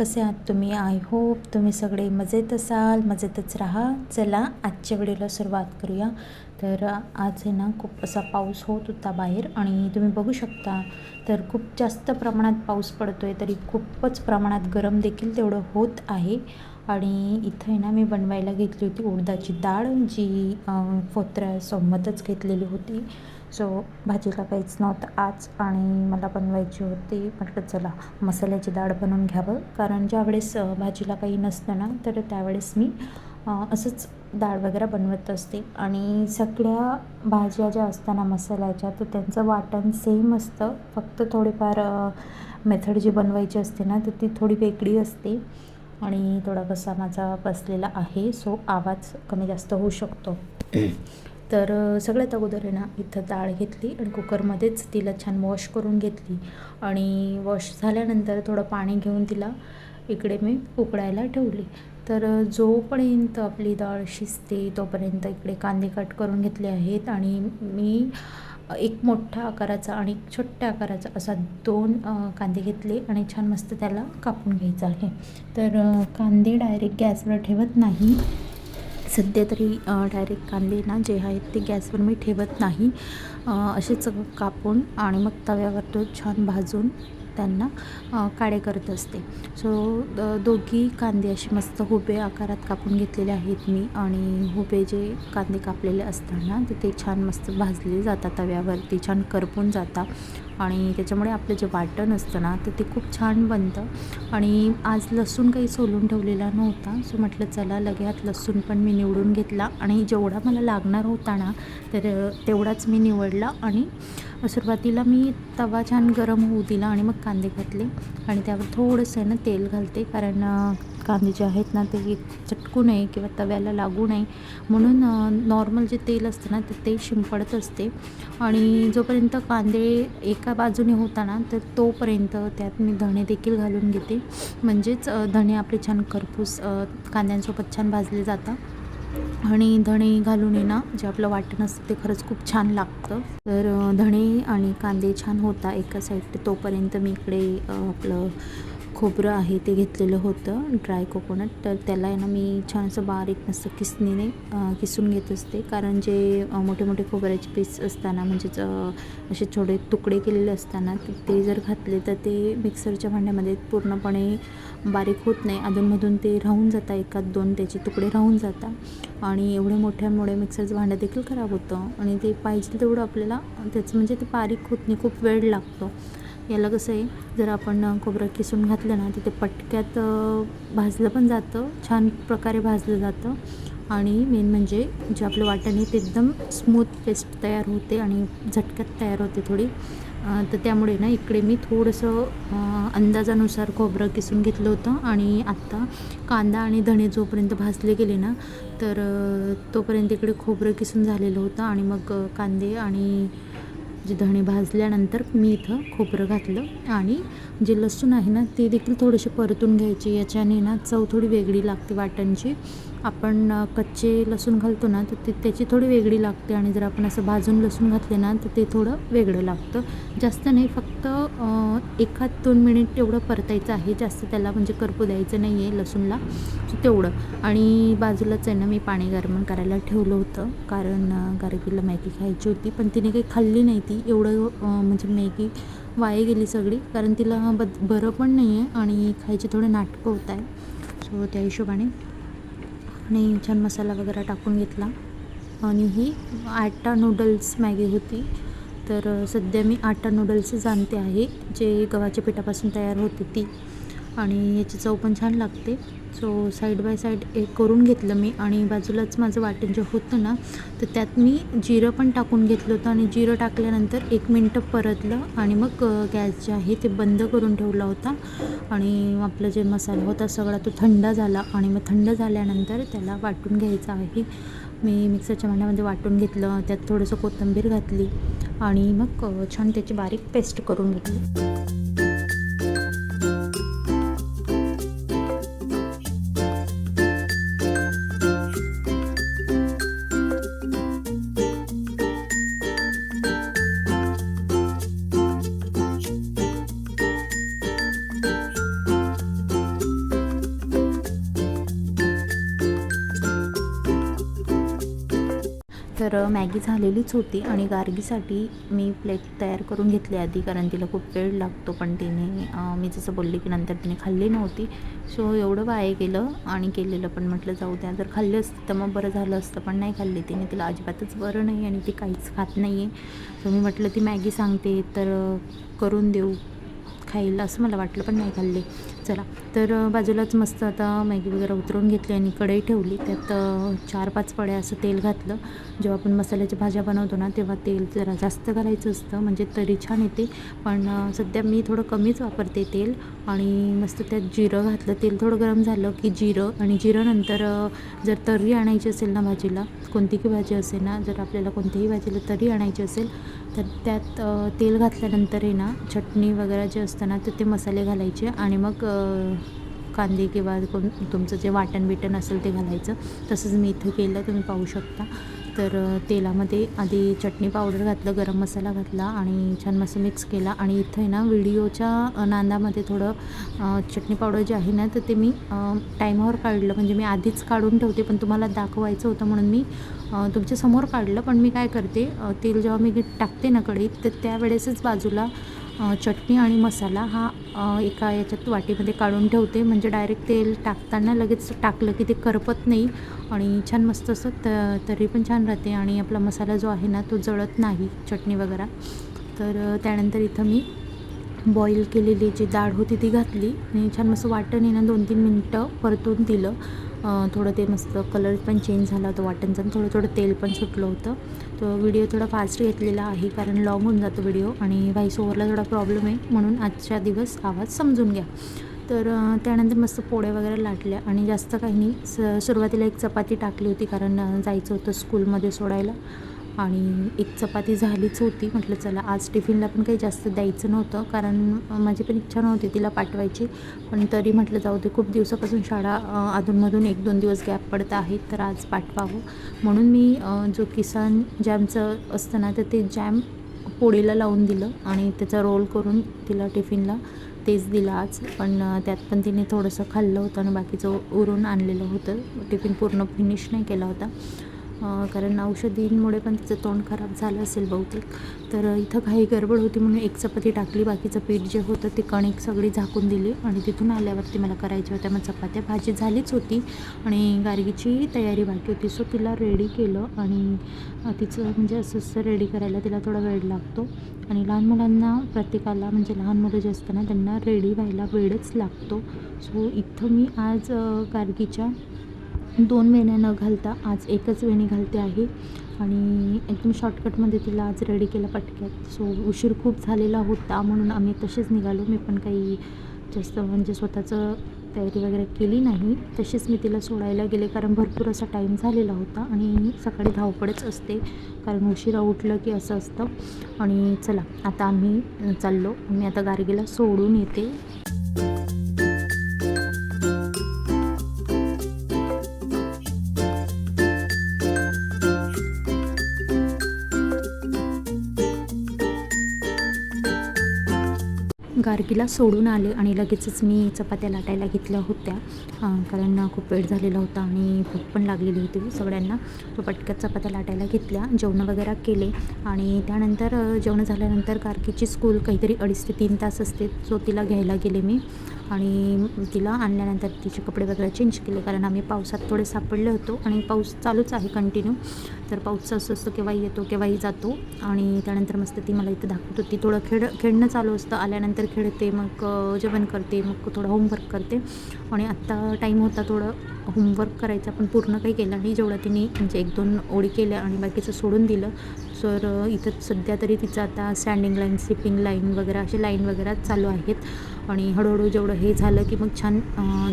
कसे आहात तुम्ही? आय होप तुम्ही सगळे मजेत असाल मजेतच राहा. चला आजच्या व्हिडिओला सुरुवात करूया. तर आज आहे ना खूप असा पाऊस होत होता बाहेर आणि तुम्ही बघू शकता तर खूप जास्त प्रमाणात पाऊस पडतो आहे तरी खूपच प्रमाणात गरम देखील तेवढं होत आहे. आणि इथं आहे ना मी बनवायला घेतली होती उडदाची डाळ जी फोत्र्यासोबतच घेतलेली होती. सो भाजीला काहीच नव्हतं आज आणि मला बनवायची होती. म्हटलं चला मसाल्याची डाळ बनवून घ्यावं. कारण ज्यावेळेस भाजीला काही नसतं ना तर त्यावेळेस मी असंच डाळ वगैरे बनवत असते. आणि सगळ्या भाज्या ज्या असताना मसाल्याच्या तर त्यांचं वाटण सेम असतं. फक्त थोडीफार मेथड जी बनवायची असते ना तर ती थोडी वेगळी असते. आणि थोडा कसा माझा बसलेला आहे. सो आवाज कमी जास्त होऊ शकतो. तर सगळ्यात अगोदर आहे ना इथं डाळ घेतली आणि कुकरमध्येच तिला छान वॉश करून घेतली. आणि वॉश झाल्यानंतर थोडं पाणी घेऊन तिला इकडे मी उकडायला ठेवली. तर जोपर्यंत आपली डाळ शिजते तोपर्यंत इकडे कांदे कट करून घेतले आहेत. आणि मी एक मोठ्या आकाराचा आणि एक छोट्या आकाराचा असा दोन कांदे घेतले आणि छान मस्त त्याला कापून घ्यायचं आहे. तर कांदे डायरेक्ट गॅसवर ठेवत नाही. सध्या तरी डायरेक्ट कांदे ना जे आहेत ते गॅसवर मी ठेवत नाही. असेच कापून आणि मग तव्यावर तो छान भाजून त्यांना काळे करत असते. सो द दोघी कांदे असे मस्त हुबे आकारात कापून घेतलेले आहेत मी आणि हुबे जे कांदे कापलेले असताना तर ते छान मस्त भाजले जातात तव्यावरती छान करपून जातात. आणि त्याच्यामुळे आपलं जे वाटण असतं ना तर ते खूप छान बनतं. आणि आज लसूण काही सोलून ठेवलेला नव्हता सो म्हटलं चला लगेच लसूण पण मी निवडून घेतला. आणि जेवढा मला लागणार होता ना तर तेवढाच मी निवडला आणि सुरुवातीला मी तवा छान गरम होऊ दिला आणि मग कांदे घातले. आणि त्यावर थोडंसं आहे ना तेल घालते कारण कांदे जे आहेत ना ते चटकू नये किंवा तव्याला लागू नये. म्हणून नॉर्मल जे तेल असतं ना तर ते शिंपडत असते. आणि जोपर्यंत कांदे एका बाजूने होता ना तर तोपर्यंत त्यात मी धणे देखील घालून घेते. म्हणजेच धणे आपले छान खरपूस कांद्यांसोबत छान भाजले जातात. आणि धणे घालून येणं ना जे आपलं वाटण असतं ते खरंच खूप छान लागतं. तर धणे आणि कांदे छान होता एका साईड तोपर्यंत मी इकडे आपलं खोबरं आहे ते घेतलेलं होतं ड्राय कोकोनट तर त्याला आहे ना मी छान असं बारीक मस्त किसणीने किसून घेत असते. कारण जे मोठे मोठे खोबऱ्याचे पीस असताना म्हणजेच असे छोटे तुकडे केलेले असताना ते जर घातले तर ते मिक्सरच्या भांड्यामध्ये पूर्णपणे बारीक होत नाही. अधूनमधून ते राहून जातात एकात दोन त्याचे तुकडे राहून जातात. आणि एवढे मोठ्यामुळे मिक्सरचं भांडं देखील खराब होतं. आणि ते पाहिजे तेवढं आपल्याला त्याचं म्हणजे ते बारीक होत नाही खूप वेळ लागतो. याला कसं आहे जर आपण खोबरं किसून घातलं ना तर ते पटक्यात भाजलं पण जातं छान प्रकारे भाजलं जातं. आणि मेन म्हणजे जे आपलं वाटण आहे ते एकदम स्मूथ पेस्ट तयार होते आणि झटक्यात तयार होते थोडी. तर त्यामुळे ना इकडे मी थोडंसं अंदाजानुसार खोबरं किसून घेतलं होतं. आणि आत्ता कांदा आणि धणे जोपर्यंत भाजले गेले ना तर तोपर्यंत इकडे खोबरं किसून झालेलं होतं. आणि मग कांदे आणि धणे भाजल्यानंतर मी इथं खोबरं घातलं आणि जे लसूण आहे ना ते देखील थोडेसे परतून घ्यायचे. याच्याने ना चव थोडी वेगळी लागते वाटणची आपण कच्चे लसूण घालतो ना तर ते त्याची थोडी वेगळी लागते. आणि जर आपण असं भाजून लसूण घातले ना तर ते थोडं वेगळं लागतं. जास्त नाही फक्त एखाद दोन मिनिट तेवढं परतायचं आहे. जास्त त्याला म्हणजे करपू द्यायचं नाही आहे लसूणला तेवढं. आणि बाजूलाच आहे ना मी पाणी गरम करायला ठेवलं होतं. कारण गारगीला मॅगी खायची होती. पण तिने काही खाल्ली नाही ती. एवढं म्हणजे मॅगी वाया गेली सगळी कारण तिला ब बरं पण नाही आहे आणि खायचे थोडे नाटकं होत आहे सो त्या हिशोबाने आणि छान मसाला वगैरे टाकून घेतला. आणि ही आटा नूडल्स मॅगी होती. तर सध्या मी आटा नूडल्सच आणते आहे जे गव्हाच्या पिठापासून तयार होते ती. आणि याची चव पण छान लागते. सो साईड बाय साईड एक करून घेतलं मी आणि बाजूलाच माझं वाटण जे होतं ना तर त्यात मी जिरं पण टाकून घेतलं होतं आणि जिरं टाकल्यानंतर एक मिनटं परतलं आणि मग गॅस जे आहे ते बंद करून ठेवला होता. आणि आपलं जे मसाला होता सगळा तो थंड झाला आणि मग थंड झाल्यानंतर त्याला वाटून घ्यायचं आहे. मी मिक्सरच्या भांड्यामध्ये वाटून घेतलं त्यात थोडंसं कोथिंबीर घातली आणि मग छान त्याची बारीक पेस्ट करून घेतली. तर मॅगी झालेलीच होती आणि गार्गीसाठी मी प्लेट तयार करून घेतली आधी कारण तिला खूप वेळ लागतो पण तिने मी जसं बोलले की नंतर तिने खाल्ली नव्हती. सो एवढं वाया केलं आणि केलेलं पण म्हटलं जाऊ द्या जर खाल्ली असती तर मग बरं झालं असतं पण नाही खाल्ली तिने. तिला अजिबातच बरं नाही आणि ती काहीच खात नाही आहे सो मी म्हटलं ती मॅगी सांगते तर करून देऊ खाईल असं मला वाटलं पण नाही खाल्ली. चला तर बाजूलाच मस्त आता मॅगी वगैरे उतरून घेतली आणि कढई ठेवली. त्यात चार पाच पड्या असं तेल घातलं. जेव्हा आपण मसाल्याच्या भाज्या बनवतो ना तेव्हा तेल जरा जास्त घालायचं असतं. म्हणजे तरी छान येते. पण सध्या मी थोडं कमीच वापरते तेल. आणि मस्त त्यात जिरं घातलं. तेल थोडं गरम झालं की जिरं. आणि जिरं नंतर जर तर्री आणायची असेल ना भाजीला कोणतीही भाजी असेल ना जर आपल्याला कोणत्याही भाजीला तर्री आणायची असेल तर त्यात तेल घातल्यानंतर आहे ना चटणी वगैरे जे असतं ना तर ते मसाले घालायचे. आणि मग कांदे किंवा कोण तुमचं जे वाटण बिटण असेल ते घालायचं. तसंच मी इथं केलं तुम्ही पाहू शकता. तर तेलामध्ये आधी चटणी पावडर घातलं गरम मसाला घातला आणि छान मस्त मिक्स केला. आणि इथं आहे ना व्हिडिओच्या नांदामध्ये थोडं चटणी पावडर जे आहे ना तर ते मी टायमावर काढलं. म्हणजे मी आधीच काढून ठेवते पण तुम्हाला दाखवायचं होतं म्हणून मी तुमच्यासमोर काढलं. पण मी काय करते तेल जेव्हा मी टाकते ना कढीत तर त्यावेळेसच बाजूला चटणी आणि मसाला हा एका याच्यात वाटीमध्ये काढून ठेवते. म्हणजे डायरेक्ट तेल टाकताना लगेच टाकलं की ते करपत नाही आणि छान मस्त असं त तरी पण छान राहते आणि आपला मसाला जो आहे ना तो जळत नाही चटणी वगैरे. तर त्यानंतर इथं मी बॉईल केलेली जी डाळ होती ती घातली आणि छान मस्त वाटण आहे ना दोन तीन मिनटं परतून दिलं. थोडं ते मस्त कलर पण चेंज झाला होता वाटणचा आणि थोडं थोडं तेल पण सुटलं होतं. तो व्हिडिओ थोडा फास्ट घेतलेला आहे कारण लॉंग होऊन जातो व्हिडिओ आणि व्हाईस ओव्हरला थोडा प्रॉब्लेम आहे. म्हणून आजच्या दिवस आवाज समजून घ्या. तर त्यानंतर मस्त पोळ्या वगैरे लाटल्या आणि जास्त काही नाही. स सुरुवातीला एक चपाती टाकली होती कारण जायचं होतं स्कूलमध्ये सोडायला. आणि एक चपाती झालीच होती. म्हटलं चला आज टिफिनला पण काही जास्त द्यायचं नव्हतं कारण माझी पण इच्छा नव्हती तिला पाठवायची. पण तरी म्हटलं जाऊ दे खूप दिवसापासून शाळा अधूनमधून एक दोन दिवस गॅप पडत आहेत तर आज पाठवावं. म्हणून मी जो किसान जॅमचं असतं ना तर ते जॅम पोळीला लावून दिलं आणि त्याचा रोल करून तिला टिफिनला तेच दिलं आज. पण त्यात पण तिने थोडंसं खाल्लं होतं आणि बाकीचं उरून आणलेलं होतं. टिफिन पूर्ण फिनिश नाही केला होता. कारण औषधींमुळे पण तिचं तोंड खराब झालं असेल बहुतेक. तर इथं काही गडबड होती म्हणून एक चपाती टाकली. बाकीचं पीठ जे होतं ते कणिक सगळी झाकून दिली आणि तिथून आल्यावरती मला करायच्या होत्या. मग चपात्या भाजी झालीच होती आणि गार्गीची तयारी बाकी होती. सो तिला रेडी केलं आणि तिचं म्हणजे असं असं रेडी करायला तिला थोडा वेळ लागतो. आणि लहान मुलांना प्रत्येकाला म्हणजे लहान मुलं जे असतं ना त्यांना रेडी व्हायला वेळच लागतो. सो इथं मी आज गार्गीच्या दोन वेण्या न घालता आज एकच वेणी घालते आहे. आणि एकदम शॉर्टकटमध्ये तिला आज रेडी केलं पटक्यात. सो उशीर खूप झालेला होता म्हणून आम्ही तसेच निघालो. मी पण काही जास्त म्हणजे स्वतःचं तयारी वगैरे केली नाही. तशीच मी तिला सोडायला गेले कारण भरपूर असा टाईम झालेला होता आणि सकाळी धावपळच असते. कारण उशिरा उठलं की असं असतं. आणि चला आता आम्ही चाललो. मी आता गार्गीला सोडून येते. गार्गीला सोडून आले आणि लगेचच मी चपात्या लाटायला घेतल्या होत्या. कारण खूप वेळ झालेला होता आणि भूक पण लागलेली होती सगळ्यांना. तो पटक्यात चपात्या लाटायला घेतल्या जेवणं वगैरे केले आणि त्यानंतर जेवण जेवणं झाल्यानंतर गार्गीची स्कूल काहीतरी अडीच ते तीन तास असते सो तिला घ्यायला गेले मी. आणि तिला आणल्यानंतर तिचे कपडे वगैरे चेंज केले. कारण आम्ही पावसात थोडे सापडले होतो आणि पाऊस चालूच आहे कंटिन्यू तर पाऊस असं असतं केव्हाही येतो केव्हाही जातो. आणि त्यानंतर मस्त ती मला इथं दाखवत होती. थोडं खेळ खेळणं चालू असतं. आल्यानंतर खेळते मग जेवण करते मग थोडं होमवर्क करते. आणि आत्ता टाईम होता थोडं होमवर्क करायचा पण पूर्ण काही केलं नाही. जेवढं तिने म्हणजे एक दोन ओळी केल्या आणि बाकीचं सोडून दिलं. तर इथं सध्या तरी तिचं आता स्टँडिंग लाईन स्लिपिंग लाईन वगैरे असे लाईन वगैरे चालू आहेत. आणि हळूहळू जेवढं हे झालं की मग छान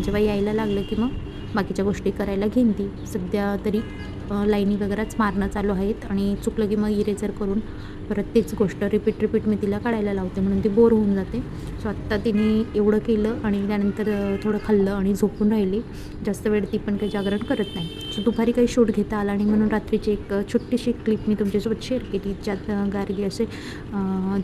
जेव्हा यायला लागलं की मग बाकीच्या गोष्टी करायला घेईन ती. सध्या तरी लाईनी वगैरेच मारणं चालू आहेत आणि चुकलं की मग इरेजर करून परत तीच गोष्ट रिपीट रिपीट मी तिला काढायला लावते म्हणून ती बोर होऊन जाते. सो आत्ता तिने एवढं केलं आणि त्यानंतर थोडं खाल्लं आणि झोपून राहिली. जास्त वेळ ती पण काही जागरण करत नाही. सो दुपारी काही शूट घेता आला आणि म्हणून रात्रीची एक छोटीशी क्लिप मी तुमच्यासोबत शेअर केली. ज्यात गार्गी असे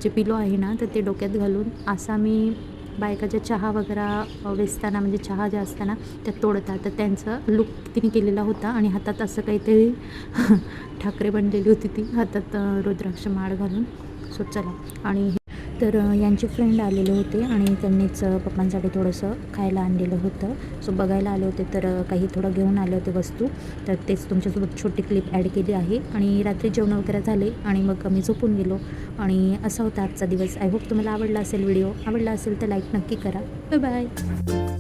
जे पिलो आहे ना तर ते डोक्यात घालून असा मी बायका ज्या चहा वगैरे वेचताना म्हणजे चहा ज्या असताना त्या तोडतात. तर त्यांचा लुक तिने केलेला होता आणि हातात असं काहीतरी ठाकरे बनलेली होती ती. हातात रुद्राक्ष माळ घालून. सो चला. आणि तर यांचे फ्रेंड आलेले होते आणि त्यांनीच पप्पांसाठी थोडंसं खायला आणलेलं होतं. सो बघायला आले होते तर काही थोडं घेऊन आले होते वस्तू. तर तेच तुमच्यासोबत छोटी क्लिप ॲड केली आहे. आणि रात्री जेवण वगैरे झाले आणि मग मी झोपून गेलो. आणि असा होता आजचा दिवस. आय होप तुम्हाला आवडला असेल व्हिडिओ आवडला असेल तर लाईक नक्की करा. Bye bye